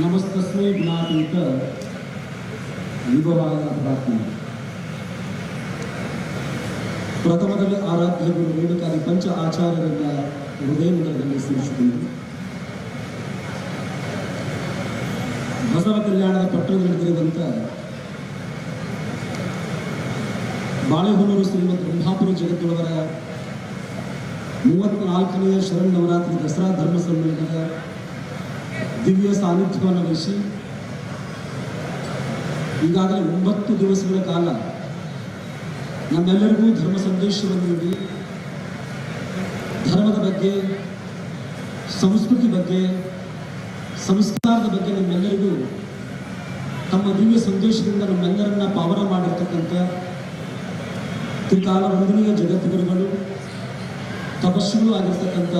ನಮಸ್ತಸ್ಮೈ ಗುಣಾತೀತ ಯುಗವಾದ ಪ್ರಾರ್ಥನೆ. ಪ್ರಥಮದಲ್ಲಿ ಆರಾಧ್ಯ ಗುರು ರೇಣುಕಾದಿ ಪಂಚ ಆಚಾರ್ಯರನ್ನ ಹೃದಯದಲ್ಲಿ ಸೇರಿಸಿಕೊಂಡು ಬಸವ ಕಲ್ಯಾಣದ ಪಟ್ಟಣದಲ್ಲಿ ನಡೆದಿರುವಂಥ ಬಾಳೆಹೊನ್ನೂರು ಶ್ರೀಮಂತ ಬ್ರಹ್ಮಾಪುರ ಜಗತ್ತೊಳವರ ಮೂವತ್ನಾಲ್ಕನೆಯ ಶರಣ್ ನವರಾತ್ರಿ ದಸರಾ ಧರ್ಮ ಸಮ್ಮೇಳನದ ದಿವ್ಯ ಸಾನ್ನಿಧ್ಯವನ್ನು ವಹಿಸಿ ಈಗಾಗಲೇ ಒಂಬತ್ತು ದಿವಸಗಳ ಕಾಲ ನಮ್ಮೆಲ್ಲರಿಗೂ ಧರ್ಮ ಸಂದೇಶವನ್ನು ನೀಡಿ ಧರ್ಮದ ಬಗ್ಗೆ, ಸಂಸ್ಕೃತಿ ಬಗ್ಗೆ, ಸಂಸ್ಕಾರದ ಬಗ್ಗೆ ನಮ್ಮೆಲ್ಲರಿಗೂ ತಮ್ಮ ದಿವ್ಯ ಸಂದೇಶದಿಂದ ನಮ್ಮೆಲ್ಲರನ್ನ ಪಾವನ ಮಾಡಿರ್ತಕ್ಕಂಥ ತ್ರಿಕಾಲ ವಂದನೀಯ ಜಗದ್ಗುರುಗಳು ತಪಸ್ಸುಗಳು ಆಗಿರ್ತಕ್ಕಂಥ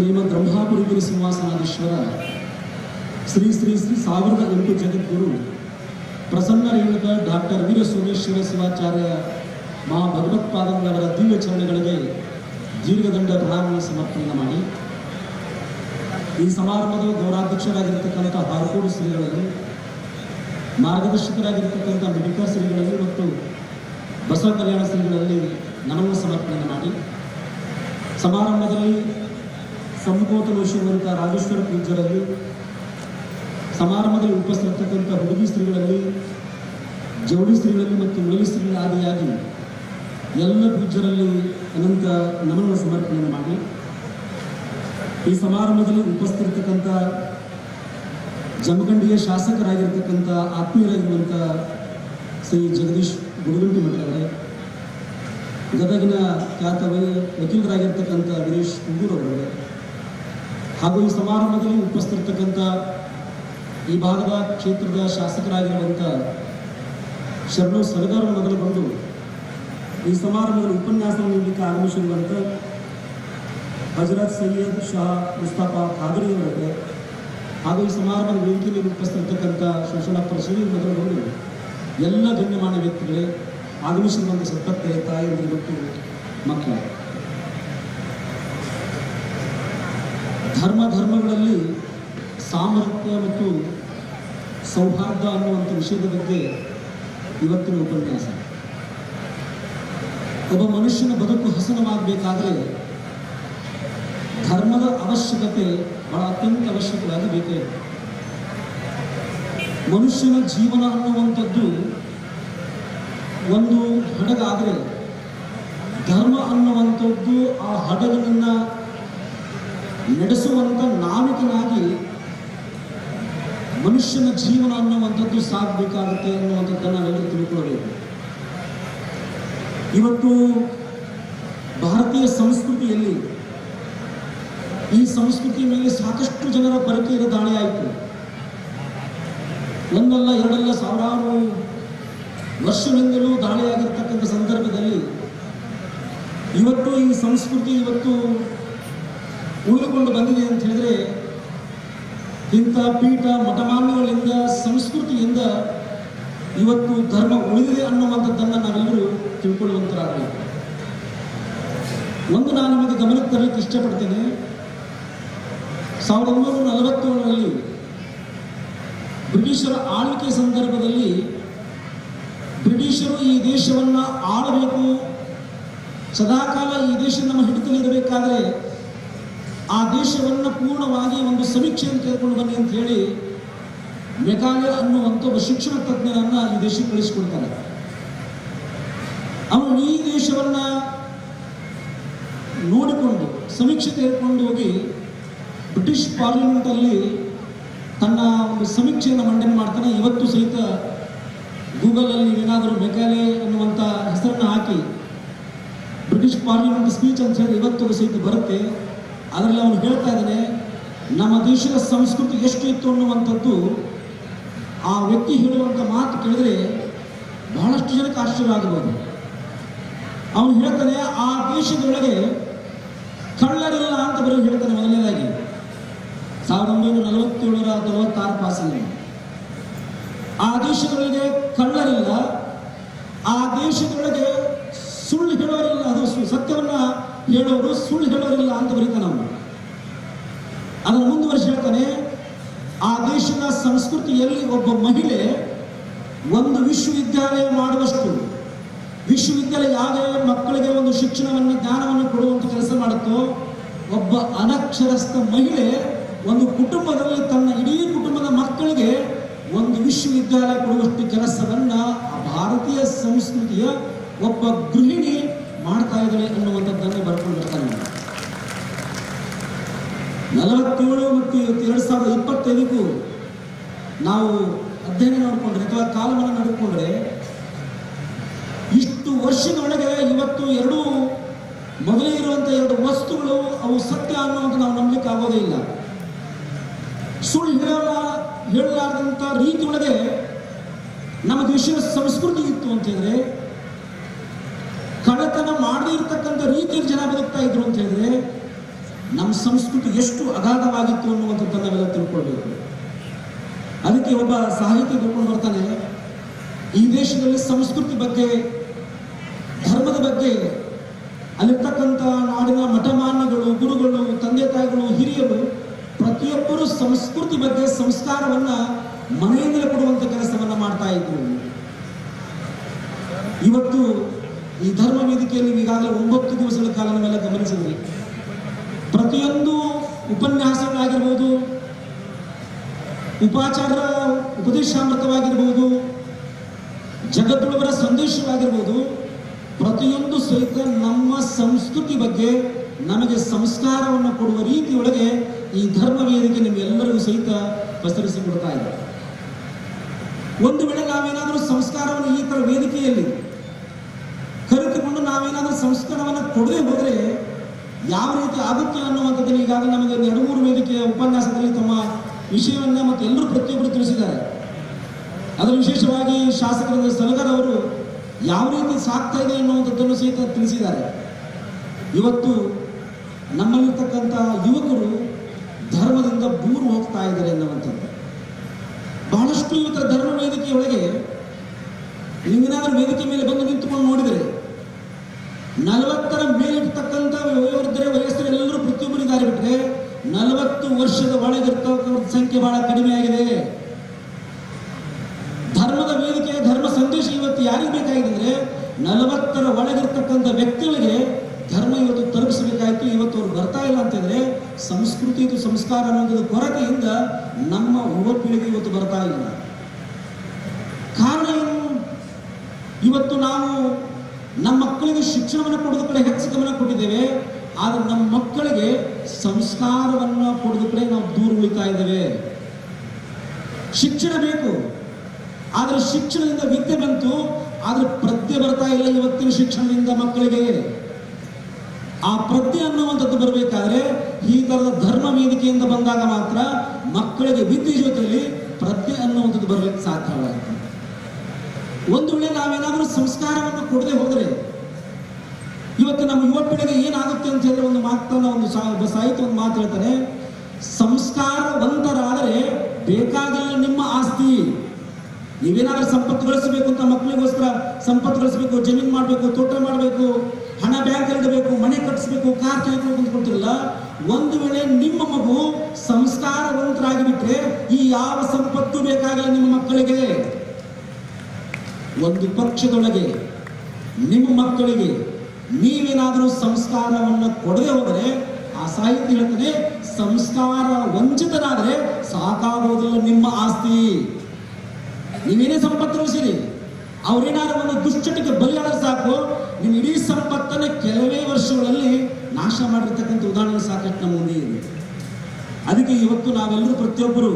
ಶ್ರೀಮದ್ ಬ್ರಹ್ಮಾಪುರಿಗಿರಿ ಸಿಂಹಾಸನಾಧೀಶ್ವರ, ಶ್ರೀ ಶ್ರೀ ಶ್ರೀ ಸಾವಿರದ ಎಂಟು ಜಗದ್ಗುರು, ಪ್ರಸನ್ನ ರೇಣುಕ ಡಾಕ್ಟರ್ ವೀರ ಸೋಮೇಶ್ವರ ಶಿವಾಚಾರ್ಯ ಮಾ ಭಗವತ್ಪಾದಂಗಳವರ ದಿವ್ಯ ಚರಣಗಳಿಗೆ ದೀರ್ಘದಂಡ ಪ್ರಣಾಮವನ್ನು ಸಮರ್ಪಣೆ ಮಾಡಿ. ಈ ಸಮಾರಂಭದ ಗೌರಾಧ್ಯಕ್ಷರಾಗಿರ್ತಕ್ಕಂಥ ಹಾರ್ಕೋಡು ಶ್ರೀಗಳಲ್ಲಿ ಮಾರ್ಗದರ್ಶಕರಾಗಿರ್ತಕ್ಕಂಥ ಮೆಡಿಕಲ್ ಶ್ರೀಗಳಲ್ಲಿ ಮತ್ತು ಬಸವ ಕಲ್ಯಾಣ ಶ್ರೀಗಳಲ್ಲಿ ನಮನ ಸಮರ್ಪಣೆ ಮಾಡಿ. ಸಮಾರಂಭದಲ್ಲಿ ಸಂಕೋತಲೋಷಿರುವಂಥ ರಾಜೇಶ್ವರ ಪೂಜರಲ್ಲಿ ಸಮಾರಂಭದಲ್ಲಿ ಉಪಸ್ಥಿತಕ್ಕಂಥ ಹುಡುಗಿ ಸ್ತ್ರೀಗಳಲ್ಲಿ, ಜವಳಿ ಸ್ತ್ರೀಗಳಲ್ಲಿ ಮತ್ತು ಮುಳುಗಿ ಸ್ತ್ರೀಗಳ ಆದಿಯಾಗಿ ಎಲ್ಲ ಪೂಜ್ಯರಲ್ಲಿ ಅನಂತ ನಮನ ಸಮರ್ಪಣೆ ಮಾಡಿ, ಈ ಸಮಾರಂಭದಲ್ಲಿ ಉಪಸ್ಥಿರತಕ್ಕಂಥ ಜಮಖಂಡಿಯ ಶಾಸಕರಾಗಿರ್ತಕ್ಕಂಥ ಆತ್ಮೀಯರಾಗಿರುವಂಥ ಶ್ರೀ ಜಗದೀಶ್ ಗುಡಗುಂಟಿ ಮಠವರೇ ಗದಗಿನ ಖ್ಯಾತ ವಕೀಲರಾಗಿರ್ತಕ್ಕಂಥ ಗಿರೀಶ್ ಕುಂದೂರ್ ಅವರೇ ಹಾಗೂ ಈ ಸಮಾರಂಭದಲ್ಲಿ ಉಪಸ್ಥಿತಕ್ಕಂಥ ಈ ಭಾಗದ ಕ್ಷೇತ್ರದ ಶಾಸಕರಾಗಿರುವಂಥ ಶರಣು ಮೊದಲು ಬಂದು ಈ ಸಮಾರಂಭದಲ್ಲಿ ಉಪನ್ಯಾಸವನ್ನು ನೀಡಲಿಕ್ಕೆ ಆಗಮಿಸಿರುವಂಥ ಹಜರತ್ ಸೈಯದ್ ಶಾ ಮುಸ್ತಾಫ ಖಾದರಿ ಅವರಿಗೆ ಹಾಗೂ ಈ ಸಮಾರಂಭದ ವೇದಿಕೆಯಲ್ಲಿ ಉಪಸ್ಥಿತಕ್ಕಂಥ ಶಿಕ್ಷಣ ಶ್ರೀ ಮೊದಲು ಬಂದು ಎಲ್ಲ ಗಣ್ಯಮಾನ್ಯ ವ್ಯಕ್ತಿಗಳೇ ಆಗಮಿಸಿರುವಂಥ ಸತ್ತತ್ತೆ ತಾಯಿ ಮತ್ತು ಮಕ್ಕಳು ಧರ್ಮ ಧರ್ಮಗಳಲ್ಲಿ ಸಾಮರ್ಥ್ಯ ಮತ್ತು ಸೌಹಾರ್ದ ಅನ್ನುವಂಥ ವಿಷಯದ ಬಗ್ಗೆ ಇವತ್ತಿನ ಉಪನ್ಯಾಸ. ಒಬ್ಬ ಮನುಷ್ಯನ ಬದುಕು ಹಸನವಾಗಬೇಕಾದ್ರೆ ಧರ್ಮದ ಅವಶ್ಯಕತೆ ಬಹಳ ಅತ್ಯಂತ ಅವಶ್ಯಕವಾಗಿ ಬೇಕೇ. ಮನುಷ್ಯನ ಜೀವನ ಅನ್ನುವಂಥದ್ದು ಒಂದು ಹಡಗಾದರೆ ಧರ್ಮ ಅನ್ನುವಂಥದ್ದು ಆ ಹಡಗನನ್ನು ನಡೆಸುವಂಥ ನಾವಿಕನಾಗಿ ಮನುಷ್ಯನ ಜೀವನ ಅನ್ನುವಂಥದ್ದು ಸಾಗಬೇಕಾಗುತ್ತೆ ಅನ್ನುವಂಥದ್ದನ್ನು ನಾವೆಲ್ಲರೂ ತಿಳ್ಕೊಳ್ಬೇಕು. ಇವತ್ತು ಭಾರತೀಯ ಸಂಸ್ಕೃತಿಯಲ್ಲಿ ಈ ಸಂಸ್ಕೃತಿ ಮೇಲೆ ಸಾಕಷ್ಟು ಜನರ ಪರಕೀಯ ದಾಳಿ ಆಯಿತು. ಒಂದಲ್ಲ ಎರಡಲ್ಲ ಸಾವಿರಾರು ವರ್ಷದಿಂದಲೂ ದಾಳಿಯಾಗಿರ್ತಕ್ಕಂಥ ಸಂದರ್ಭದಲ್ಲಿ ಇವತ್ತು ಈ ಸಂಸ್ಕೃತಿ ಇವತ್ತು ಉಳಿದುಕೊಂಡು ಬಂದಿದೆ ಅಂತ ಹೇಳಿದ್ರೆ, ಇಂಥ ಪೀಠ ಮಠಮಾನ್ಯಗಳಿಂದ, ಸಂಸ್ಕೃತಿಯಿಂದ ಇವತ್ತು ಧರ್ಮ ಉಳಿದಿದೆ ಅನ್ನುವಂಥದ್ದನ್ನು ನಾವೆಲ್ಲರೂ ತಿಳ್ಕೊಳ್ಳುವಂತರಾಗಬೇಕು ಒಂದು ನಾನು ನಿಮಗೆ ಗಮನಕ್ಕೆ ತರಲಿಕ್ಕೆ ಇಷ್ಟಪಡ್ತೇನೆ, ಸಾವಿರದ ಒಂಬೈನೂರ ನಲವತ್ತೇಳರಲ್ಲಿ ಬ್ರಿಟಿಷರ ಆಳ್ವಿಕೆ ಸಂದರ್ಭದಲ್ಲಿ ಬ್ರಿಟಿಷರು ಈ ದೇಶವನ್ನು ಆಳಬೇಕು. ಸದಾಕಾಲ ಈ ದೇಶ ನಮ್ಮ ಹಿಡಿತಲ್ಲಿ ಇರಬೇಕಾದ್ರೆ ಆ ದೇಶವನ್ನು ಪೂರ್ಣವಾಗಿ ಒಂದು ಸಮೀಕ್ಷೆಯನ್ನು ತೆಗೆದುಕೊಂಡು ಬನ್ನಿ ಅಂತ ಹೇಳಿ ಮೆಕಾಲೆ ಅನ್ನುವಂಥ ಒಬ್ಬ ಶಿಕ್ಷಣ ತಜ್ಞರನ್ನ ಈ ದೇಶಕ್ಕೆ ಕಳಿಸಿಕೊಡ್ತಾರೆ. ಅವನು ಈ ದೇಶವನ್ನ ನೋಡಿಕೊಂಡು, ಸಮೀಕ್ಷೆ ತೆಗೆದುಕೊಂಡು ಹೋಗಿ ಬ್ರಿಟಿಷ್ ಪಾರ್ಲಿಮೆಂಟಲ್ಲಿ ತನ್ನ ಒಂದು ಸಮೀಕ್ಷೆಯನ್ನು ಮಂಡನೆ ಮಾಡ್ತಾನೆ. ಇವತ್ತು ಸಹಿತ ಗೂಗಲಲ್ಲಿ ಏನಾದರೂ ಮೆಕಾಲೆ ಅನ್ನುವಂಥ ಹೆಸರನ್ನು ಹಾಕಿ ಬ್ರಿಟಿಷ್ ಪಾರ್ಲಿಮೆಂಟ್ ಸ್ಪೀಚ್ ಅಂತ ಹೇಳಿ ಇವತ್ತು ಸಹಿತ ಬರುತ್ತೆ. ಅದರಲ್ಲಿ ಅವನು ಹೇಳ್ತಾ ಇದ್ದಾನೆ, ನಮ್ಮ ದೇಶದ ಸಂಸ್ಕೃತಿ ಎಷ್ಟು ಇತ್ತು ಅನ್ನುವಂಥದ್ದು ಆ ವ್ಯಕ್ತಿ ಹೇಳುವಂಥ ಮಾತು ಕೇಳಿದ್ರೆ ಬಹಳಷ್ಟು ಜನಕ್ಕೆ ಆಶ್ಚರ್ಯ ಆಗಬಹುದು ಅವನು ಹೇಳ್ತಾನೆ, ಆ ದೇಶದೊಳಗೆ ಕಳ್ಳರಿಲ್ಲ ಅಂತ ಬರೀ ಹೇಳ್ತಾನೆ ಮೊದಲನೇದಾಗಿ. ಸಾವಿರದ ಒಂಬೈನೂರ ನಲವತ್ತೇಳರ ನಲವತ್ತಾರು ಪಾಸಲ್ಲಿ ಆ ದೇಶದೊಳಗೆ ಕಳ್ಳರಿಲ್ಲ, ಆ ದೇಶದೊಳಗೆ ಸುಳ್ಳು ಹೇಳೋರಿಲ್ಲ, ಅದು ಸತ್ಯವನ್ನ ಹೇಳೋರು ಸುಳ್ಳು ಹೇಳೋರಿಲ್ಲ ಅಂತ ಬರೀತಾನೆ ನಾವು ಅದನ್ನು ಮುಂದುವರೆಸಿ ಹೇಳ್ತಾನೆ, ಆ ದೇಶದ ಸಂಸ್ಕೃತಿಯಲ್ಲಿ ಒಬ್ಬ ಮಹಿಳೆ ಒಂದು ವಿಶ್ವವಿದ್ಯಾಲಯ ಮಾಡುವಷ್ಟು, ವಿಶ್ವವಿದ್ಯಾಲಯ ಯಾವುದೇ ಮಕ್ಕಳಿಗೆ ಒಂದು ಶಿಕ್ಷಣವನ್ನು, ಜ್ಞಾನವನ್ನು ಕೊಡುವಂಥ ಕೆಲಸ ಮಾಡುತ್ತೋ, ಒಬ್ಬ ಅನಕ್ಷರಸ್ಥ ಮಹಿಳೆ ಒಂದು ಕುಟುಂಬದಲ್ಲಿ ತನ್ನ ಇಡೀ ಕುಟುಂಬದ ಮಕ್ಕಳಿಗೆ ಒಂದು ವಿಶ್ವವಿದ್ಯಾಲಯ ಕೊಡುವಷ್ಟು ಕೆಲಸವನ್ನ ಭಾರತೀಯ ಸಂಸ್ಕೃತಿಯ ಒಬ್ಬ ಗೃಹಿಣಿ ಮಾಡ್ತಾ ಇದ್ದಾಳೆ ಅನ್ನುವಂಥದ್ದನ್ನು ಬರ್ಕೊಂಡು ಬರ್ತಾನೆ ನಲವತ್ತೇಳು ಮತ್ತು ಎರಡು ಸಾವಿರದ ಇಪ್ಪತ್ತೈದಕ್ಕೂ ನಾವು ಅಧ್ಯಯನ ಮಾಡಿಕೊಂಡ್ರೆ, ಅಥವಾ ಕಾಲವನ್ನು ನಡೆದುಕೊಂಡ್ರೆ ಇಷ್ಟು ವರ್ಷದೊಳಗೆ ಇವತ್ತು ಎರಡು ಮೊದಲೇ ಇರುವಂಥ ಎರಡು ವಸ್ತುಗಳು ಅವು ಸತ್ಯ ಅನ್ನುವಂಥ ನಾವು ನಂಬಲಿಕ್ಕೆ ಆಗೋದೇ ಇಲ್ಲ. ಸುಳ್ಳು ಹೇಳಲ್ಲ, ಹೇಳಲಾರ್ದಂಥ ರೀತಿಯೊಳಗೆ ನಮ್ಮ ದೇಶದ ಸಂಸ್ಕೃತಿ ಇತ್ತು ಅಂತ ಇರತಕ್ಕಂಥ ರೀತಿಯಲ್ಲಿ ಜನ ಬದುಕ್ತಾ ಇದ್ರು ಅಂತ ಹೇಳಿದ್ರೆ, ನಮ್ಮ ಸಂಸ್ಕೃತಿ ಎಷ್ಟು ಅಗಾಧವಾಗಿತ್ತು ಅನ್ನುವಂಥದ್ದನ್ನು ನಾವೆಲ್ಲ ತಿಳ್ಕೊಳ್ಬೇಕು. ಅದಕ್ಕೆ ಒಬ್ಬ ಸಾಹಿತ್ಯ ತಿಳ್ಕೊಂಡು ಬರ್ತಾನೆ, ಈ ದೇಶದಲ್ಲಿ ಸಂಸ್ಕೃತಿ ಬಗ್ಗೆ, ಧರ್ಮದ ಬಗ್ಗೆ ಅಲ್ಲಿರ್ತಕ್ಕಂಥ ನಾಡಿನ ಮಠಮಾನ್ಯಗಳು, ಗುರುಗಳು, ತಂದೆ ತಾಯಿಗಳು, ಹಿರಿಯರು, ಪ್ರತಿಯೊಬ್ಬರು ಸಂಸ್ಕೃತಿ ಬಗ್ಗೆ ಸಂಸ್ಕಾರವನ್ನ ಮನೆಯಿಂದಲೇ ಕೊಡುವಂಥ ಕೆಲಸವನ್ನ ಮಾಡ್ತಾ ಇದ್ರು ಇವತ್ತು ಈ ಧರ್ಮ ಈಗಾಗಲೇ ಒಂಬತ್ತು ದಿವಸಗಳ ಕಾಲ ನಾವೆಲ್ಲ ಗಮನಿಸಿದ್ವಿ ಪ್ರತಿಯೊಂದು ಉಪನ್ಯಾಸಗಳಾಗಿರ್ಬೋದು ಉಪಾಚಾರ ಉಪದೇಶಾಮೃತವಾಗಿರ್ಬೋದು ಜಗತ್ತೊಳವರ ಸಂದೇಶವಾಗಿರ್ಬೋದು, ಪ್ರತಿಯೊಂದು ಸಹಿತ ನಮ್ಮ ಸಂಸ್ಕೃತಿ ಬಗ್ಗೆ ನಮಗೆ ಸಂಸ್ಕಾರವನ್ನು ಕೊಡುವ ರೀತಿಯೊಳಗೆ ಈ ಧರ್ಮ ವೇದಿಕೆ ನಿಮ್ಗೆಲ್ಲರಿಗೂ ಸಹಿತ ಪಸರಿಸಿಕೊಡ್ತಾ ಇದೆ. ಒಂದು ವೇಳೆ ನಾವೇನಾದರೂ ಸಂಸ್ಕಾರವನ್ನು ಈ ತರ ವೇದಿಕೆಯಲ್ಲಿ ನಾವೇನಾದರೂ ಸಂಸ್ಕಾರವನ್ನು ಕೊಡದೆ ಹೋದರೆ ಯಾವ ರೀತಿ ಆಗುತ್ತೆ ಅನ್ನುವಂಥದ್ದನ್ನು ಈಗಾಗಲೇ ನಮಗೆ ಎರಡು ಮೂರು ವೇದಿಕೆಯ ಉಪನ್ಯಾಸದಲ್ಲಿ ತಮ್ಮ ವಿಷಯವನ್ನು ಮತ್ತು ಎಲ್ಲರೂ ಪ್ರತಿಯೊಬ್ಬರು ತಿಳಿಸಿದ್ದಾರೆ. ಅದರ ವಿಶೇಷವಾಗಿ ಶಾಸಕರಾದ ಸಲಗರ್ ಅವರು ಯಾವ ರೀತಿ ಸಾಕ್ತಾ ಇದೆ ಅನ್ನುವಂಥದ್ದನ್ನು ಸಹಿತ ತಿಳಿಸಿದ್ದಾರೆ. ಇವತ್ತು ನಮ್ಮಲ್ಲಿರ್ತಕ್ಕಂಥ ಯುವಕರು ಧರ್ಮದಿಂದ ದೂರ ಹೋಗ್ತಾ ಇದ್ದಾರೆ ಅನ್ನುವಂಥದ್ದು. ಬಹಳಷ್ಟು ಇವತ್ತರ ಧರ್ಮ ವೇದಿಕೆಯೊಳಗೆ ಇಂದಿನಾದರೂ ವೇದಿಕೆ ಮೇಲೆ ಬಂದು ನಿಂತುಕೊಂಡು ನೋಡಿದರೆ ನಲವತ್ತರ ಮೇಲಿರ್ತಕ್ಕಂಥ ವಯೋವೃದ್ಧರ ವಯಸ್ಸರು ಎಲ್ಲರೂ ಪ್ರತಿಯೊಬ್ಬರಿದ್ದಾರೆ ಬಿಟ್ಟರೆ ನಲವತ್ತು ವರ್ಷದ ಒಳಗಿರ್ತಕ್ಕಂಥ ಸಂಖ್ಯೆ ಬಹಳ ಕಡಿಮೆ ಆಗಿದೆ. ಧರ್ಮದ ವೇದಿಕೆ, ಧರ್ಮ ಸಂದೇಶ ಇವತ್ತು ಯಾರಿಗೆ ಬೇಕಾಗಿದೆ ಅಂದ್ರೆ ನಲವತ್ತರ ಒಳಗಿರ್ತಕ್ಕಂಥ ವ್ಯಕ್ತಿಗಳಿಗೆ ಧರ್ಮ ಇವತ್ತು ತಲುಪಿಸಬೇಕಾಯ್ತು, ಇವತ್ತು ಅವ್ರು ಬರ್ತಾ ಇಲ್ಲ ಅಂತಂದ್ರೆ ಸಂಸ್ಕೃತಿ ಇದು ಸಂಸ್ಕಾರ ಅನ್ನೋದು ಕೊರತೆಯಿಂದ ನಮ್ಮ ಯುವ ಪೀಳಿಗೆ ಇವತ್ತು ಬರ್ತಾ ಇಲ್ಲ. ಕಾರಣ ಏನು? ಇವತ್ತು ನಾವು ನಮ್ಮ ಮಕ್ಕಳಿಗೆ ಶಿಕ್ಷಣವನ್ನು ಕೊಡೋದ ಕಡೆ ಹೆಚ್ಚು ಗಮನ ಕೊಟ್ಟಿದ್ದೇವೆ, ಆದರೆ ನಮ್ಮ ಮಕ್ಕಳಿಗೆ ಸಂಸ್ಕಾರವನ್ನು ಕೊಡೋದ ಕಡೆ ನಾವು ದೂರ ಉಳಿತಾ ಇದ್ದೇವೆ. ಶಿಕ್ಷಣ ಬೇಕು, ಆದರೆ ಶಿಕ್ಷಣದಿಂದ ವಿದ್ಯೆ ಬಂತು, ಆದರೆ ಪ್ರಜ್ಞೆ ಬರ್ತಾ ಇಲ್ಲ ಇವತ್ತಿನ ಶಿಕ್ಷಣದಿಂದ ಮಕ್ಕಳಿಗೆ. ಆ ಪ್ರಜ್ಞೆ ಅನ್ನುವಂಥದ್ದು ಬರಬೇಕಾದ್ರೆ ಈ ಥರದ ಧರ್ಮ ವೇದಿಕೆಯಿಂದ ಬಂದಾಗ ಮಾತ್ರ ಮಕ್ಕಳಿಗೆ ವಿದ್ಯೆ ಜೊತೆಯಲ್ಲಿ ಪ್ರಜ್ಞೆ ಅನ್ನುವಂಥದ್ದು ಬರಲಿಕ್ಕೆ ಸಾಧ್ಯವಾಗುತ್ತೆ ಒಂದು ವೇಳೆ ನಾವೇನಾದರೂ ಸಂಸ್ಕಾರವನ್ನು ಕೊಡದೆ ಹೋದರೆ ಇವತ್ತು ನಮ್ಮ ಯುವ ಪೀಳಿಗೆ ಏನಾಗುತ್ತೆ ಅಂತ ಹೇಳಿದ್ರೆ ಒಂದು ಮಾತನ್ನ ಒಂದು ಸಾಹಿತ್ಯ ಒಂದು ಮಾತು ಹೇಳ್ತಾರೆ ಸಂಸ್ಕಾರವಂತರಾದರೆ ಬೇಕಾದ ನಿಮ್ಮ ಆಸ್ತಿ. ನೀವೇನಾದ್ರೂ ಸಂಪತ್ತು ಗಳಿಸಬೇಕು ಅಂತ ಮಕ್ಕಳಿಗೋಸ್ಕರ ಸಂಪತ್ತು ಗಳಿಸಬೇಕು ಜಮೀನು ಮಾಡಬೇಕು ತೋಟ ಮಾಡಬೇಕು ಹಣ ಬ್ಯಾಂಕ್ ಇಡಬೇಕು ಮನೆ ಕಟ್ಟಿಸ್ಬೇಕು ಕಾರ್ ತೆಗೆದುಕೊಂಡು ಕುಂತ್ಕೊಳ್ತಿರಲ್ಲ ಒಂದು ವೇಳೆ ನಿಮ್ಮ ಮಗು ಸಂಸ್ಕಾರವಂತರಾಗಿ ಬಿಟ್ರೆ ಈ ಯಾವ ಸಂಪತ್ತು ಬೇಕಾಗಿಲ್ಲ ನಿಮ್ಮ ಮಕ್ಕಳಿಗೆ ಒಂದು ಪಕ್ಷದೊಳಗೆ ನಿಮ್ಮ ಮಕ್ಕಳಿಗೆ ನೀವೇನಾದರೂ ಸಂಸ್ಕಾರವನ್ನು ಕೊಡದೆ ಹೋದರೆ, ಆ ಸಾಹಿತ್ಯ ಹೇಳ್ತದೆ, ಸಂಸ್ಕಾರ ವಂಚಿತನಾದರೆ ಸಾಕಾಗೋದಿಲ್ಲ ನಿಮ್ಮ ಆಸ್ತಿ. ನೀವೇನೇ ಸಂಪತ್ತು ರೂಪಿಸಿರಿ ಅವರೇನಾದ್ರೂ ಒಂದು ದುಶ್ಚಟಕ್ಕೆ ಬಲಿಯಾದ್ರೆ ಸಾಕು. ನಿಮ್ಮ ಇಡೀ ಸಂಪತ್ತನ್ನು ಕೆಲವೇ ವರ್ಷಗಳಲ್ಲಿ ನಾಶ ಮಾಡಿರ್ತಕ್ಕಂಥ ಉದಾಹರಣೆ ಸಾಕಷ್ಟು ನಮ್ಮ ಮುಂದೆ ಇದೆ. ಅದಕ್ಕೆ ಇವತ್ತು ನಾವೆಲ್ಲರೂ ಪ್ರತಿಯೊಬ್ಬರು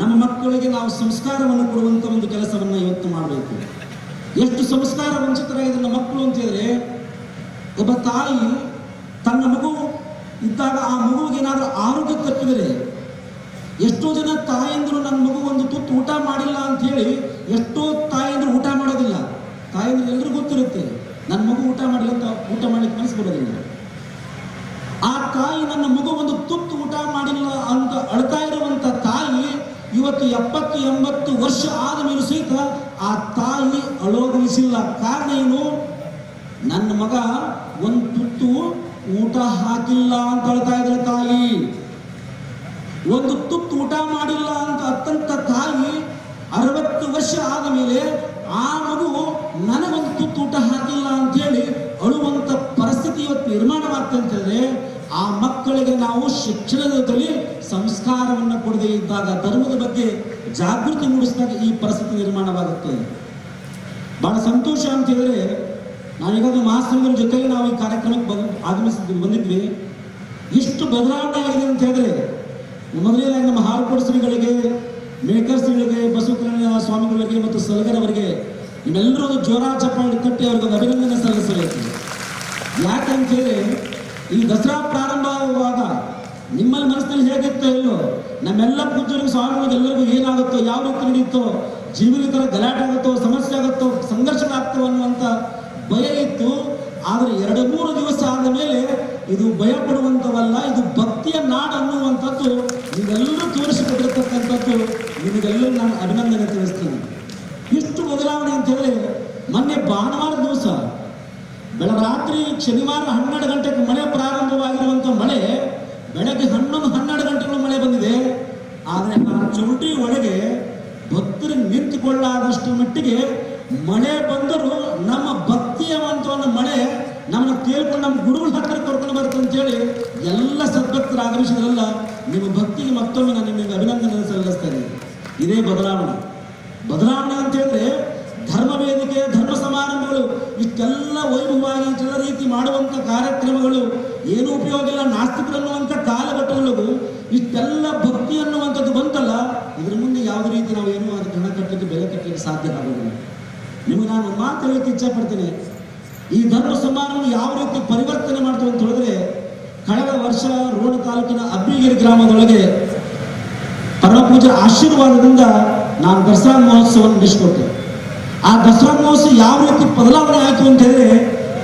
ನಮ್ಮ ಮಕ್ಕಳಿಗೆ ನಾವು ಸಂಸ್ಕಾರವನ್ನು ಕೊಡುವಂಥ ಒಂದು ಕೆಲಸವನ್ನು ಇವತ್ತು ಮಾಡಬೇಕು. ಎಷ್ಟು ಸಂಸ್ಕಾರ ವಂಚಿತರಾಗಿದೆ ನಮ್ಮ ಮಕ್ಕಳು ಅಂತ ಹೇಳಿದ್ರೆ, ಒಬ್ಬ ತಾಯಿ ತನ್ನ ಮಗು ಇದ್ದಾಗ ಆ ಮಗುವಿಗೆ ಏನಾದರೂ ಆರೋಗ್ಯ ತಪ್ಪಿದರೆ ಎಷ್ಟೋ ಜನ ತಾಯಂದ್ರು ನನ್ನ ಮಗು ಒಂದು ತುತ್ತು ಊಟ ಮಾಡಿಲ್ಲ ಅಂತ ಹೇಳಿ ಎಷ್ಟೋ ತಾಯಂದ್ರು ಊಟ ಮಾಡೋದಿಲ್ಲ. ತಾಯಂದ್ರು ಎಲ್ಲರಿಗೂ ಗೊತ್ತಿರುತ್ತೆ, ನನ್ನ ಮಗು ಊಟ ಮಾಡಿಲ್ಲ ಅಂತ ಊಟ ಮಾಡಲಿಕ್ಕೆ ಮನಸ್ಸು ಬರೋದಿಲ್ಲ. ಆ ತಾಯಿ ನನ್ನ ಮಗು ಒಂದು ತುತ್ತು ಊಟ ಮಾಡಿಲ್ಲ ಅಂತ ಅಳ್ತಾ ಇವತ್ತು ಎಪ್ಪತ್ತು ಎಂಬತ್ತು ವರ್ಷ ಆದ ಮೇಲೂ ಸಹಿತ ಆ ತಾಯಿ ಅಳೋಗಿಸಿಲ್ಲ ಕಾರಣ ಏನು? ನನ್ನ ಮಗ ಒಂದು ತುತ್ತು ಊಟ ಹಾಕಿಲ್ಲ ಅಂತ ಹೇಳ್ತಾ ಇದ್ರೆ ತಾಯಿ. ಒಂದು ತುತ್ತು ಊಟ ಮಾಡಿಲ್ಲ ಅಂತ ಅತ್ತಂತ ತಾಯಿ ಅರವತ್ತು ಆದ ಮೇಲೆ ಆ ಮಗು ನನಗೊಂದು ತುತ್ತು ಊಟ ಹಾಕಿಲ್ಲ ಅಂತ ಹೇಳಿ ಅಳುವಂತ ಪರಿಸ್ಥಿತಿ ಇವತ್ತು ಹೇಳಿದ್ರೆ ಆ ಮಕ್ಕಳಿಗೆ ನಾವು ಶಿಕ್ಷಣದಲ್ಲಿ ಸಂಸ್ಕಾರವನ್ನು ಕೊಡದೇ ಇದ್ದಾಗ ಧರ್ಮದ ಬಗ್ಗೆ ಜಾಗೃತಿ ಮೂಡಿಸಿದಾಗ ಈ ಪರಿಸ್ಥಿತಿ ನಿರ್ಮಾಣವಾಗುತ್ತೆ. ಬಹಳ ಸಂತೋಷ ಅಂತ ಹೇಳಿದ್ರೆ ನಾವೀಗಾಗಲೇ ಮಹಾಸಂಘದ ಜೊತೆಗೆ ನಾವು ಈ ಕಾರ್ಯಕ್ರಮಕ್ಕೆ ಬಂದು, ಆಗಮಿಸಿದ್ವಿ, ಬಂದಿದ್ವಿ. ಇಷ್ಟು ಬದಲಾವಣೆ ಆಗಿದೆ ಅಂತ ಹೇಳಿದ್ರೆ ಮೊದಲನೇದಾಗಿ ನಮ್ಮ ಹಾರ್ಕೋಡ್ ಶ್ರೀಗಳಿಗೆ ಮೇಕರ್ ಶ್ರೀಗಳಿಗೆ ಬಸವಕಲ್ಯಾಣ ಸ್ವಾಮಿಗಳಿಗೆ ಮತ್ತು ಸಲಗರ್ ಅವರಿಗೆ ನಿಮ್ಮೆಲ್ಲರೂ ಜೋರ ತಟ್ಟಿ ಅವ್ರಿಗೆ ಅಭಿನಂದನೆ ಸಲ್ಲಿಸಬೇಕು. ಯಾಕಂತ ಹೇಳಿ ಈ ದಸರಾ ಪ್ರಾರಂಭ ಆಗುವಾಗ ನಿಮ್ಮಲ್ಲಿ ಮನಸ್ಸಿನಲ್ಲಿ ಹೇಗಿತ್ತೋ ಇಲ್ಲೋ ನಮ್ಮೆಲ್ಲ ಪುಜ್ಜರು ಸ್ವಾಮಿ ಎಲ್ಲರಿಗೂ ಏನಾಗುತ್ತೋ, ಯಾವ ರೀತಿ ನಡೆಯುತ್ತೋ ಜೀವನ ಥರ ಗಲಾಟೆ ಆಗುತ್ತೋ, ಸಮಸ್ಯೆ ಆಗುತ್ತೋ ಸಂಘರ್ಷಗಳಾಗ್ತೋ ಅನ್ನುವಂಥ ಭಯ ಇತ್ತು. ಆದರೆ ಎರಡು ಮೂರು ದಿವಸ ಆದ ಮೇಲೆ ಇದು ಭಯ ಪಡುವಂಥವಲ್ಲ, ಇದು ಭಕ್ತಿಯ ನಾಡು ಅನ್ನುವಂಥದ್ದು ನೀವೆಲ್ಲರೂ ತೋರಿಸಿಕೊಟ್ಟಿರ್ತಕ್ಕಂಥದ್ದು ನಿಮಗೆಲ್ಲರೂ ನಾನು ಅಭಿನಂದನೆ ತಿಳಿಸ್ತೀನಿ. ಇಷ್ಟು ಬದಲಾವಣೆ ಅಂತ ಹೇಳಿ ಮೊನ್ನೆ ಭಾನುವಾರ ದಿವಸ ಬೆಳರಾತ್ರಿ ಶನಿವಾರ ಹನ್ನೆರಡು ಗಂಟೆಗೆ ಮಳೆ ಪ್ರಾರಂಭವಾಗಿರುವಂಥ ಮಳೆ ಬೆಳಗ್ಗೆ ಹನ್ನೊಂದು, ಹನ್ನೆರಡು ಗಂಟೆಗಳು ಮಳೆ ಬಂದಿದೆ. ಆದರೆ ಆ ಚೌಟಿ ಒಳಗೆ ಭಕ್ತರು ನಿಂತುಕೊಳ್ಳಾದಷ್ಟು ಮಟ್ಟಿಗೆ ಮಳೆ ಬಂದರೂ ನಮ್ಮ ಭಕ್ತಿಯವಂತವನ್ನ ಮಳೆ ನಮ್ಮ ಕೇಳ್ಕೊಂಡು ನಮ್ಮ ಗುರುಗಳ ಹತ್ತಿರ ಕರ್ಕೊಂಡು ಬರುತ್ತೆ ಅಂತೇಳಿ ಎಲ್ಲ ಸದ್ಭಕ್ತರು ಆಗಮಿಸಿದ್ರಲ್ಲ ನಿಮ್ಮ ಭಕ್ತಿಗೆ ಮತ್ತೊಮ್ಮೆ ನಾನು ನಿಮಗೆ ಅಭಿನಂದನೆ ಸಲ್ಲಿಸ್ತೇನೆ. ಇದೇ ಬದಲಾವಣೆ. ಬದಲಾವಣೆ ಅಂತ ಹೇಳಿದ್ರೆ ಧರ್ಮ ವೇದಿಕೆ, ಧರ್ಮ ಸಮಾರಂಭಗಳು, ಇಷ್ಟೆಲ್ಲ ವೈಭವವಾಗಿ ಇಷ್ಟೆಲ್ಲ ರೀತಿ ಮಾಡುವಂಥ ಕಾರ್ಯಕ್ರಮಗಳು ಏನು ಉಪಯೋಗ ಇಲ್ಲ. ನಾಸ್ತಿಕರು ಅನ್ನುವಂಥ ಕಾಲಘಟ್ಟಗಳಿಗೂ ಇಷ್ಟೆಲ್ಲ ಭಕ್ತಿ ಅನ್ನುವಂಥದ್ದು ಬಂತಲ್ಲ, ಇದ್ರ ಮುಂದೆ ಯಾವುದೇ ರೀತಿ ನಾವು ಏನು ಅದಕ್ಕೆ ಹಣ ಕಟ್ಟಲಿಕ್ಕೆ ಬೆಲೆ ಕಟ್ಟಲಿಕ್ಕೆ ಸಾಧ್ಯ ಆಗೋದಿಲ್ಲ. ನಿಮಗೆ ನಾನು ಮಾತು ಹೇಳಕ್ಕೆ ಇಚ್ಛೆ ಪಡ್ತೀನಿ ಈ ಧರ್ಮ ಸಮಾರಂಭ ಯಾವ ರೀತಿ ಪರಿವರ್ತನೆ ಮಾಡ್ತೇವೆ ಅಂತ ಹೇಳಿದ್ರೆ, ಕಳೆದ ವರ್ಷ ರೋಣ ತಾಲೂಕಿನ ಅಬ್ಬಿಗಿರಿ ಗ್ರಾಮದೊಳಗೆ ಪರಮಪೂಜೆ ಆಶೀರ್ವಾದದಿಂದ ನಾನು ದಸರಾ ಮಹೋತ್ಸವವನ್ನು ನಡೆಸಿಕೊಟ್ಟೆ. ಆ ದಸರಾ ಮಹೋತ್ಸವ ಯಾವ ರೀತಿ ಬದಲಾವಣೆ ಆಯಿತು ಅಂತ ಹೇಳಿದ್ರೆ,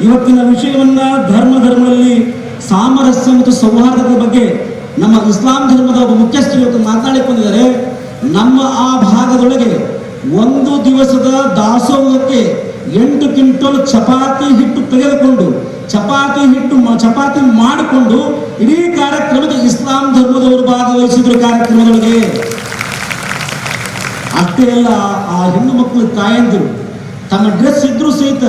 ಇವತ್ತಿನ ವಿಷಯವನ್ನ ಧರ್ಮ ಧರ್ಮದಲ್ಲಿ ಸಾಮರಸ್ಯ ಮತ್ತು ಸೌಹಾರ್ದದ ಬಗ್ಗೆ ನಮ್ಮ ಇಸ್ಲಾಂ ಧರ್ಮದ ಒಬ್ಬ ಮುಖ್ಯಸ್ಥರು ಇವತ್ತು ಮಾತನಾಡಿಕೊಂಡಿದ್ದಾರೆ. ನಮ್ಮ ಆ ಭಾಗದೊಳಗೆ ಒಂದು ದಿವಸದ ದಾಸೋಹಕ್ಕೆ ಎಂಟು ಕ್ವಿಂಟಲ್ ಚಪಾತಿ ಹಿಟ್ಟು ತೆಗೆದುಕೊಂಡು, ಚಪಾತಿ ಹಿಟ್ಟು ಚಪಾತಿ ಮಾಡಿಕೊಂಡು ಇಡೀ ಕಾರ್ಯಕ್ರಮದ ಇಸ್ಲಾಂ ಧರ್ಮದವರು ಭಾಗವಹಿಸಿದ್ರು ಕಾರ್ಯಕ್ರಮದೊಳಗೆ. ಅಷ್ಟೇ ಎಲ್ಲ ಆ ಹೆಣ್ಣು ಮಕ್ಕಳು ತಾಯಂದಿರು ತಮ್ಮ ಡ್ರೆಸ್ ಇದ್ರು ಸಹಿತ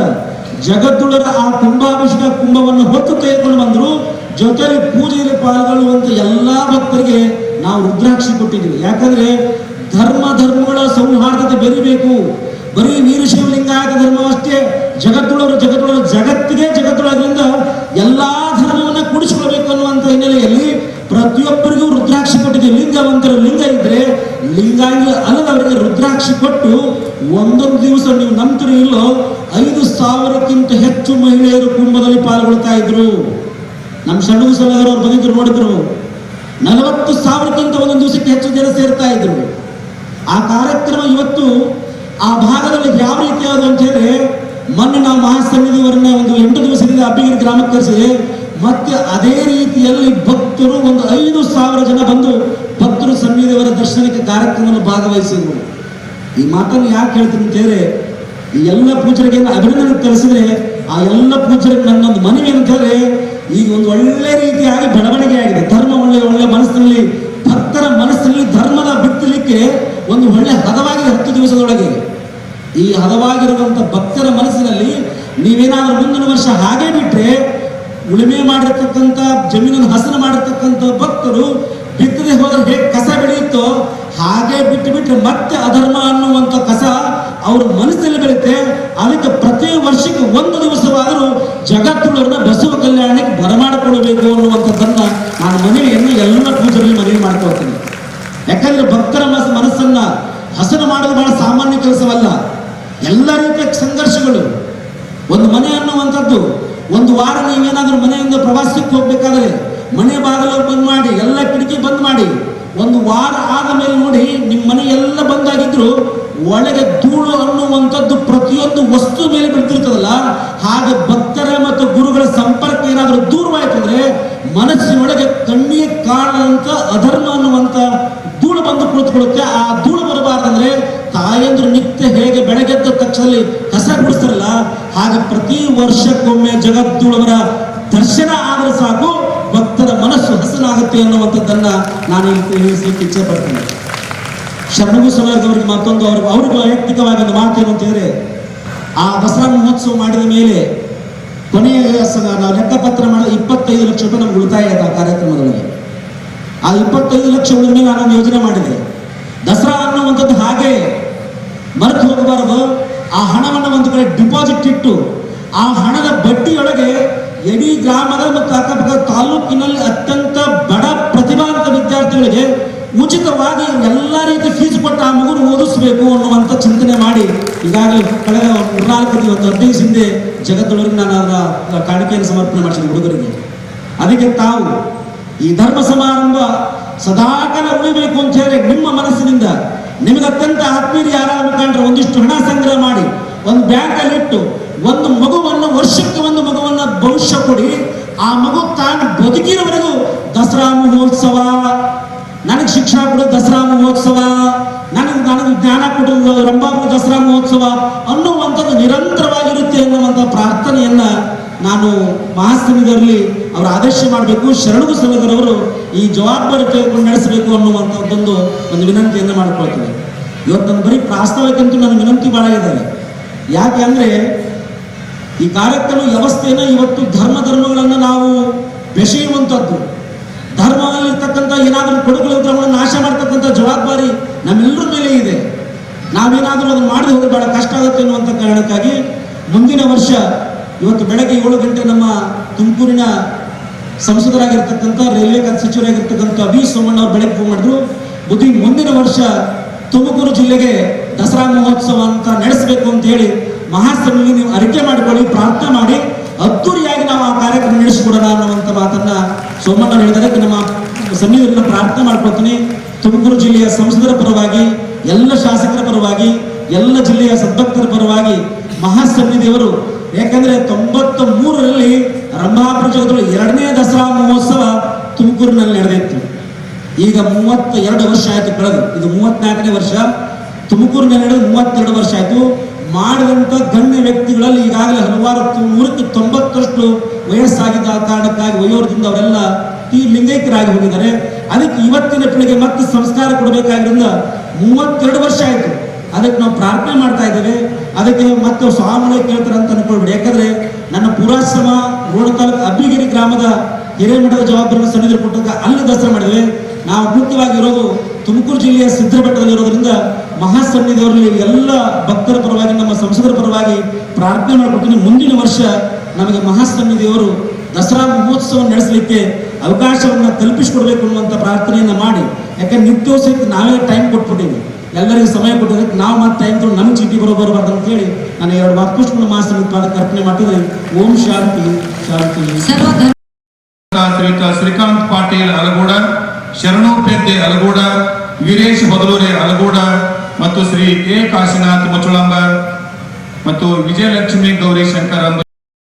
ಜಗದ್ದುಳರ ಆ ಕುಂಭಾಭಿಷೇಕ ಕುಂಭವನ್ನು ಹೊತ್ತು ತೆಗೆದುಕೊಂಡು ಬಂದರು. ಜೊತೆಗೆ ಪೂಜೆಯಲ್ಲಿ ಪಾಲ್ಗೊಳ್ಳುವಂತ ಎಲ್ಲಾ ಭಕ್ತರಿಗೆ ನಾವು ರುದ್ರಾಕ್ಷಿ ಕೊಟ್ಟಿದ್ದೀವಿ. ಯಾಕಂದ್ರೆ ಧರ್ಮ ಧರ್ಮಗಳ ಸೌಹಾರ್ದತೆ ಬೆರಿಬೇಕು. ಬರೀ ವೀರಶೈವಲಿಂಗಾಯತ ಧರ್ಮವಷ್ಟೇ ಜಗದ್ದುಳರು ಜಗದ್ದುಳರು ಜಗತ್ತಿಗೆ ಜಗದ್ದುಳದ್ರಿಂದ ಎಲ್ಲಾ ಧರ್ಮವನ್ನು ಕುಡಿಸಿಕೊಳ್ಬೇಕು ಅನ್ನುವಂಥ ಹಿನ್ನೆಲೆಯಲ್ಲಿ ಪ್ರತಿಯೊಬ್ಬರಿಗೂ ರುದ್ರಾಕ್ಷಿ ಪಟ್ಟಿಗೆ ಲಿಂಗವಂತರ ಲಿಂಗ ಇದ್ರೆ ಲಿಂಗಾಂಗಿ ಅಲ್ಲದವರಿಗೆ ರುದ್ರಾಕ್ಷಿ ಕೊಟ್ಟು ಒಂದೊಂದು ದಿವಸ ನೀವು ನಂತರ ಇಲ್ಲೋ, ಐದು ಸಾವಿರಕ್ಕಿಂತ ಹೆಚ್ಚು ಮಹಿಳೆಯರು ಕುಂಭದಲ್ಲಿ ಪಾಲ್ಗೊಳ್ತಾ ಇದ್ರು. ನಮ್ಮ ಸಣ್ಣ ಸಲಹರವ್ರು ಬಂದಿದ್ರು ನೋಡಿದ್ರು. ನಲವತ್ತು ಸಾವಿರಕ್ಕಿಂತ ಒಂದೊಂದು ದಿವಸಕ್ಕೆ ಹೆಚ್ಚು ಜನ ಸೇರ್ತಾ ಇದ್ರು. ಆ ಕಾರ್ಯಕ್ರಮ ಇವತ್ತು ಆ ಭಾಗದಲ್ಲಿ ಯಾವ ರೀತಿಯಾದ ಅಂತ ಹೇಳಿದ್ರೆ, ಮೊನ್ನೆ ನಾವು ಒಂದು ಎಂಟು ದಿವಸದಿಂದ ಅಬ್ಬಿಗಿರಿ ಗ್ರಾಮಕ್ಕೆ ಕರೆಸಿದೆ ಮತ್ತೆ ಅದೇ ರೀತಿಯಲ್ಲಿ ಭಕ್ತರು ಒಂದು ಐದು ಸಾವಿರ ಜನ ಬಂದು ಭಕ್ತರು ಸನ್ನಿಧಿಯವರ ದರ್ಶನಕ್ಕೆ ಕಾರ್ಯಕ್ರಮವನ್ನು ಭಾಗವಹಿಸಿದ್ರು. ಈ ಮಾತನ್ನು ಯಾಕೆ ಹೇಳ್ತೀನಿ ಅಂತ ಹೇಳಿದ್ರೆ ಈ ಎಲ್ಲ ಪೂಜರಿಗೆ ಅಭಿನಂದನೆ ತಿಳಿಸಿದ್ರೆ ಆ ಎಲ್ಲ ಪೂಜರಿಗೆ ನನ್ನೊಂದು ಮನವಿ ಅಂತ ಹೇಳಿದ್ರೆ ಈಗ ಒಂದು ಒಳ್ಳೆ ರೀತಿಯಾಗಿ ಬೆಳವಣಿಗೆ ಆಗಿದೆ. ಧರ್ಮ ಒಳ್ಳೆ ಒಳ್ಳೆ ಮನಸ್ಸಿನಲ್ಲಿ, ಭಕ್ತರ ಮನಸ್ಸಿನಲ್ಲಿ ಧರ್ಮದ ಬಿತ್ತಲಿಕ್ಕೆ ಒಂದು ಒಳ್ಳೆ ಹದವಾಗಿದೆ ಹತ್ತು ದಿವಸದೊಳಗೆ. ಈ ಹದವಾಗಿರುವಂತ ಭಕ್ತರ ಮನಸ್ಸಿನಲ್ಲಿ ನೀವೇನಾದ್ರೂ ಮುಂದಿನ ವರ್ಷ ಹಾಗೆ ಬಿಟ್ರೆ ಉಳುಮೆ ಮಾಡಿರ್ತಕ್ಕಂಥ, ಜಮೀನನ್ನು ಹಸನ ಮಾಡಿರ್ತಕ್ಕಂಥ ಭಕ್ತರು ಬಿತ್ತದೆ ಹೋದ್ರೆ ಹೇಗೆ ಕಸ ಬೆಳೆಯುತ್ತೋ ಹಾಗೆ ಬಿಟ್ಟು ಬಿಟ್ಟು ಮತ್ತೆ ಅಧರ್ಮ ಅನ್ನುವಂಥ ಕಸ ಅವ್ರ ಮನಸ್ಸಲ್ಲಿ ಬೆಳೆಯುತ್ತೆ. ಅದಕ್ಕೆ ಪ್ರತಿ ವರ್ಷಕ್ಕೆ ಒಂದು ದಿವಸವಾದರೂ ಜಗತ್ತುಳನ್ನ ಬಸವ ಕಲ್ಯಾಣಕ್ಕೆ ಬರಮಾಡಿಕೊಳ್ಳಬೇಕು ಅನ್ನುವಂಥದ್ದನ್ನ ನಾನು ಮನೆಯನ್ನು ಎಲ್ಲ ಪೂಜೆಯಲ್ಲಿ ಮನವಿ ಮಾಡ್ಕೊಳ್ತೀನಿ ಯಾಕಂದ್ರೆ ಭಕ್ತರ ಮನಸ್ ಮನಸ್ಸನ್ನ ಹಸನ ಮಾಡೋದು ಬಹಳ ಸಾಮಾನ್ಯ ಕೆಲಸವಲ್ಲ. ಎಲ್ಲ ರೀತಿಯ ಸಂಘರ್ಷಗಳು. ಒಂದು ಮನೆ ಅನ್ನುವಂಥದ್ದು ಒಂದು ವಾರ ನೀವೇನಾದರೂ ಮನೆಯಿಂದ ಪ್ರವಾಸಕ್ಕೆ ಹೋಗ್ಬೇಕಾದ್ರೆ ಮನೆ ಬಾಗಿಲು ಬಂದ್ ಮಾಡಿ, ಎಲ್ಲ ಕಿಟಕಿ ಬಂದ್ ಮಾಡಿ, ಒಂದು ವಾರ ಆದ ಮೇಲೆ ನೋಡಿ ನಿಮ್ಮ ಮನೆ ಎಲ್ಲ ಬಂದಾಗಿದ್ರು ಒಳಗೆ ಧೂಳು ಅನ್ನುವಂಥದ್ದು ಪ್ರತಿಯೊಂದು ವಸ್ತು ಮೇಲೆ ಬಿಡ್ತಿರ್ತದಲ್ಲ ಹಾಗೆ ಭಕ್ತರ ಮತ್ತು ಗುರುಗಳ ಸಂಪರ್ಕ ಏನಾದರೂ ದೂರವಾಯ್ತಂದ್ರೆ ಮನಸ್ಸಿನೊಳಗೆ ಕಣ್ಣಿಗೆ ಕಾಣದಂತ ಅಧರ್ಮ ಅನ್ನುವಂಥ ಧೂಳು ಬಂದು ಕುಳಿತುಕೊಳ್ಳುತ್ತೆ. ಆ ಧೂಳು ಬರಬಾರ್ದಂದ್ರೆ ತಾಯಂದ್ರು ನಿತ್ಯ ಹೇಗೆ ಬೆಳಗ್ಗೆದ್ದ ತಕ್ಷಣದಲ್ಲಿ ಗುಡಿಸ್ತಾರಲ್ಲ ಹಾಗೆ ಪ್ರತಿ ವರ್ಷಕ್ಕೊಮ್ಮೆ ಜಗತ್ತುಳವರ ದರ್ಶನ ಆದರೂ ಸಾಕು, ಭಕ್ತರ ಮನಸ್ಸು ಹಸನಾಗುತ್ತೆ ಅನ್ನುವಂಥದ್ದನ್ನ ನಾನು ತಿಳಿಸಲಿಕ್ಕೆ ಇಚ್ಛೆ ಪಡ್ತೇನೆ. ಶರಣು ಸಮಯದವರಿಗೆ ಮತ್ತೊಂದು ಅವ್ರಿಗೆ ಅವ್ರಿಗೆ ವೈಯಕ್ತಿಕವಾಗಿ ಒಂದು ಮಾತು ಏನು ಅಂತಂದ್ರೆ ಆ ದಸರಾ ಮಹೋತ್ಸವ ಮಾಡಿದ ಮೇಲೆ ಕೊನೆಯ ನಾವು ಲೆಕ್ಕಪತ್ರ ಮಾಡಿದ ಇಪ್ಪತ್ತೈದು ಲಕ್ಷ ರೂಪಾಯಿ ನಮ್ಗೆ ಉಳಿತಾಯ ಆಯ್ತು ಆ ಕಾರ್ಯಕ್ರಮದೊಳಗೆ. ಆ ಇಪ್ಪತ್ತೈದು ಲಕ್ಷ ಉಳಿದ ಮೇಲೆ ನಾನೊಂದು ಯೋಜನೆ ಮಾಡಿದೆ. ದಸರಾ ಅನ್ನುವಂಥದ್ದು ಹಾಗೆ ಮರೆತು ಹೋಗಬಾರದು. ಆ ಹಣವನ್ನು ಒಂದು ಕಡೆ ಡಿಪಾಸಿಟ್ ಇಟ್ಟು ಆ ಹಣದ ಬಡ್ಡಿಯೊಳಗೆ ಇಡೀ ಗ್ರಾಮದ ಮತ್ತು ಅಕ್ಕಪಕ್ಕ ತಾಲೂಕಿನಲ್ಲಿ ಅತ್ಯಂತ ಬಡ ಪ್ರತಿಭಾವಂತ ವಿದ್ಯಾರ್ಥಿಗಳಿಗೆ ಉಚಿತವಾಗಿ ಎಲ್ಲ ರೀತಿ ಫೀಸ್ ಕೊಟ್ಟು ಆ ಮಗುನ ಓದಿಸಬೇಕು ಅನ್ನುವಂಥ ಚಿಂತನೆ ಮಾಡಿ ಈಗಾಗಲೇ ಕಳೆದ ಮೂರ್ನಾಲ್ಕು ಒಂದು ಹದಿನೈದು ಹಿಂದೆ ಜಗತ್ತೊಳಗೆ ನಾನು ಅದರ ಕಾಣಿಕೆಯನ್ನು ಸಮರ್ಪಣೆ ಮಾಡಿಸಿದೆ ಹುಡುಗರಿಗೆ. ಅದಕ್ಕೆ ತಾವು ಈ ಧರ್ಮ ಸಮಾರಂಭ ಸದಾಕಾಲ ಉಳಿಬೇಕು ಅಂತ ಹೇಳಿ ನಿಮ್ಮ ಮನಸ್ಸಿನಿಂದ ನಿಮಗೆ ಅತ್ಯಂತ ಆತ್ಮೀಯರು ಯಾರ ಒಂದಿಷ್ಟು ಹಣ ಸಂಗ್ರಹ ಮಾಡಿ, ಒಂದು ಬ್ಯಾಂಕ್ ಅಲ್ಲಿ ಇಟ್ಟು, ಒಂದು ಮಗುವನ್ನು, ವರ್ಷಕ್ಕೆ ಒಂದು ಮಗುವನ್ನು ಭವಿಷ್ಯ ಕೊಡಿ, ಆ ಮಗು ತಾನು ಬದುಕಿನವರೆಗೂ ದಸರಾ ಮಹೋತ್ಸವ. ನನಗೆ ಶಿಕ್ಷಣ ಕೊಡೋ, ದಸರಾ ಮಹೋತ್ಸವ. ನನಗೆ ನನಗೆ ಜ್ಞಾನ ಕೊಡು, ರಂಭಾಪುರ ದಸರಾ ಮಹೋತ್ಸವ ಅನ್ನುವಂಥದ್ದು ನಿರಂತರವಾಗಿರುತ್ತೆ ಅನ್ನುವಂಥ ಪ್ರಾರ್ಥನೆಯನ್ನ ನಾನು ಮಹಾಸಂಘದಲ್ಲಿ ಅವರ ಆದೇಶ ಮಾಡಬೇಕು ಶರಣು ಸಂಘದವರು ಈ ಜವಾಬ್ದಾರಿ ತೆಗೆದುಕೊಂಡು ನಡೆಸಬೇಕು ಅನ್ನುವಂಥದ್ದೊಂದು ಒಂದು ವಿನಂತಿಯನ್ನು ಮಾಡಿಕೊಳ್ತೇನೆ. ಇವತ್ತು ನನ್ನ ಬರೀ ಪ್ರಾಸ್ತಾವಿಕಂತೂ ನನ್ನ ವಿನಂತಿ ಭಾಳ ಇದ್ದಾರೆ ಯಾಕೆ ಅಂದರೆ ಈ ಕಾರ್ಯಕ್ರಮ ವ್ಯವಸ್ಥೆಯನ್ನು ಇವತ್ತು ಧರ್ಮ ಧರ್ಮಗಳನ್ನು ನಾವು ಬೆಸೆಯುವಂಥದ್ದು. ಧರ್ಮದಲ್ಲಿರ್ತಕ್ಕಂಥ ಏನಾದರೂ ಕೊಡುಗುಗಳನ್ನು ನಾಶ ಮಾಡ್ತಕ್ಕಂಥ ಜವಾಬ್ದಾರಿ ನಮ್ಮೆಲ್ಲರ ಮೇಲೆ ಇದೆ. ನಾವೇನಾದರೂ ಅದನ್ನು ಮಾಡದೆ ಹೋದ್ರೆ ಬಹಳ ಕಷ್ಟ ಆಗುತ್ತೆ ಅನ್ನುವಂಥ ಕಾರಣಕ್ಕಾಗಿ ಮುಂದಿನ ವರ್ಷ ಇವತ್ತು ಬೆಳಗ್ಗೆ ಏಳು ಗಂಟೆ ನಮ್ಮ ತುಮಕೂರಿನ ಸಂಸದರಾಗಿರ್ತಕ್ಕಂಥ ರೈಲ್ವೆ ಖಾತೆ ಸಚಿವರಾಗಿರ್ತಕ್ಕಂಥ ಬಿ ಸೋಮಣ್ಣ ಅವರು ಬೆಳಗ್ಗೆ ಫೋನ್ ಮಾಡಿದ್ರು, ಬುದ್ಧಿ ಮುಂದಿನ ವರ್ಷ ತುಮಕೂರು ಜಿಲ್ಲೆಗೆ ದಸರಾ ಮಹೋತ್ಸವ ಅಂತ ನಡೆಸಬೇಕು ಅಂತ ಹೇಳಿ ಮಹಾಸಭೆಗೆ ನೀವು ಅರಿಕೆ ಮಾಡಿಕೊಳ್ಳಿ, ಪ್ರಾರ್ಥನೆ ಮಾಡಿ, ಅದ್ದೂರಿಯಾಗಿ ನಾವು ಆ ಕಾರ್ಯಕ್ರಮ ನಡೆಸಿಕೊಡೋಣ ಅನ್ನುವಂಥ ಮಾತನ್ನ ಸೋಮಣ್ಣ ಹೇಳಿದರೆ ನಮ್ಮ ಸನ್ನಿಧಿಯನ್ನು ಪ್ರಾರ್ಥನೆ ಮಾಡ್ಕೊಳ್ತೀನಿ. ತುಮಕೂರು ಜಿಲ್ಲೆಯ ಸಂಸದರ ಪರವಾಗಿ, ಎಲ್ಲ ಶಾಸಕರ ಪರವಾಗಿ, ಎಲ್ಲ ಜಿಲ್ಲೆಯ ಸದ್ಭಕ್ತರ ಪರವಾಗಿ ಮಹಾಸನ್ನಿಧಿಯವರು ಯಾಕಂದ್ರೆ ತೊಂಬತ್ತ ಮೂರರಲ್ಲಿ ರಂಭಾಪುರ ಎರಡನೇ ದಸರಾ ಮಹೋತ್ಸವ ತುಮಕೂರಿನಲ್ಲಿ ನಡೆದಿತ್ತು. ಈಗ ಮೂವತ್ತ ಎರಡು ವರ್ಷ ಆಯ್ತು ಕಳೆದು. ಇದು ಮೂವತ್ನಾಲ್ಕನೇ ವರ್ಷ. ತುಮಕೂರಿನಲ್ಲಿ ನಡೆದು ಮೂವತ್ತೆರಡು ವರ್ಷ ಆಯ್ತು. ಮಾಡಿದಂಥ ಗಣ್ಯ ವ್ಯಕ್ತಿಗಳಲ್ಲಿ ಈಗಾಗಲೇ ಹಲವಾರು ನೂರಕ್ಕೆ ತೊಂಬತ್ತರಷ್ಟು ವಯಸ್ಸಾಗಿದ್ದ ಕಾರಣಕ್ಕಾಗಿ ವಯೋರ್ದಿಂದ ಅವರೆಲ್ಲ ಈ ಲಿಂಗೈಕ್ಯರಾಗಿ ಹೋಗಿದ್ದಾರೆ. ಅದಕ್ಕೆ ಇವತ್ತಿನ ಪೀಳಿಗೆ ಮತ್ತೆ ಸಂಸ್ಕಾರ ಕೊಡಬೇಕಾಗಿರೋದ್ರಿಂದ ಮೂವತ್ತೆರಡು ವರ್ಷ ಆಯ್ತು. ಅದಕ್ಕೆ ನಾವು ಪ್ರಾರ್ಥನೆ ಮಾಡ್ತಾ ಇದ್ದೇವೆ. ಅದಕ್ಕೆ ಮತ್ತೆ ಸ್ವಾಮಿ ಕೇಳ್ತಾರೆ ಅಂತ ಅನ್ಕೊಳ್ಬೇಡಿ. ಯಾಕಂದ್ರೆ ನನ್ನ ಪುರಾಶ್ರಮ ರೋಣ ತಾಲೂಕು ಅಬ್ಬಿಗಿರಿ ಗ್ರಾಮದ ಹಿರೇಮಠದ ಜವಾಬ್ದಾರಿ ಸನ್ನಿಧಿ ಕೊಟ್ಟಾಗ ಅಲ್ಲಿ ದಸರಾ ಮಾಡಿದ್ವಿ ನಾವು ಮುಖ್ಯವಾಗಿ ಇರೋದು ತುಮಕೂರು ಜಿಲ್ಲೆಯ ಸಿದ್ಧಬೆಟ್ಟದಲ್ಲಿ ಇರೋದ್ರಿಂದ ಮಹಾಸನ್ನಿಧಿಯವರಲ್ಲಿ ಎಲ್ಲ ಭಕ್ತರ ಪರವಾಗಿ, ನಮ್ಮ ಸಂಸದರ ಪರವಾಗಿ ಪ್ರಾರ್ಥನೆ ಮಾಡ್ಕೊಡ್ತೀನಿ. ಮುಂದಿನ ವರ್ಷ ನಮಗೆ ಮಹಾಸನ್ನಿಧಿಯವರು ದಸರಾ ಮಹೋತ್ಸವ ನಡೆಸಲಿಕ್ಕೆ ಅವಕಾಶವನ್ನು ತಲುಪಿಸಿಕೊಡ್ಬೇಕು ಅನ್ನುವಂಥ ಪ್ರಾರ್ಥನೆಯನ್ನು ಮಾಡಿ. ಯಾಕಂದ್ರೆ ನಿತ್ಯವೂ ಸಹಿತ ನಾವೇ ಟೈಮ್ ಕೊಟ್ಬಿಟ್ಟಿವಿ ಎಲ್ಲರಿಗೂ ಸಮಯ ಕೊಟ್ಟಿದ್ದಕ್ಕೆ ನಾವು ಮತ್ತೆ ಟೈಮ್ ತೊಗೊಂಡು ನಮ್ಮ ಚೀಟಿ ಬರೋಬಾರ್ದು ಅಂತ ಹೇಳಿ ನಾನು ಎರಡು ಮಾತು ಪುಷ್ಪನ ಪಾದಕ್ಕೆ ಅರ್ಪಣೆ ಮಾಡಿದ್ರೆ ಓಂ ಶಾಂತಿ ಶಾಂತಿ. ಶ್ರೀಕಾಂತ್ ಪಾಟೀಲ್ ಅಲಗೂಡ ಶರಣು ಪೆದ್ದೆ ಅಲಗೂಡ, ವೀರೇಶ್ ಬದಲೂರೆ ಅಲಗೂಡ ಮತ್ತು ಶ್ರೀ ಕೆ ಕಾಶಿನಾಥ್ ಮುಚ್ಚಳಂಬ ಮತ್ತು ವಿಜಯಲಕ್ಷ್ಮಿ ಗೌರಿ ಶಂಕರ್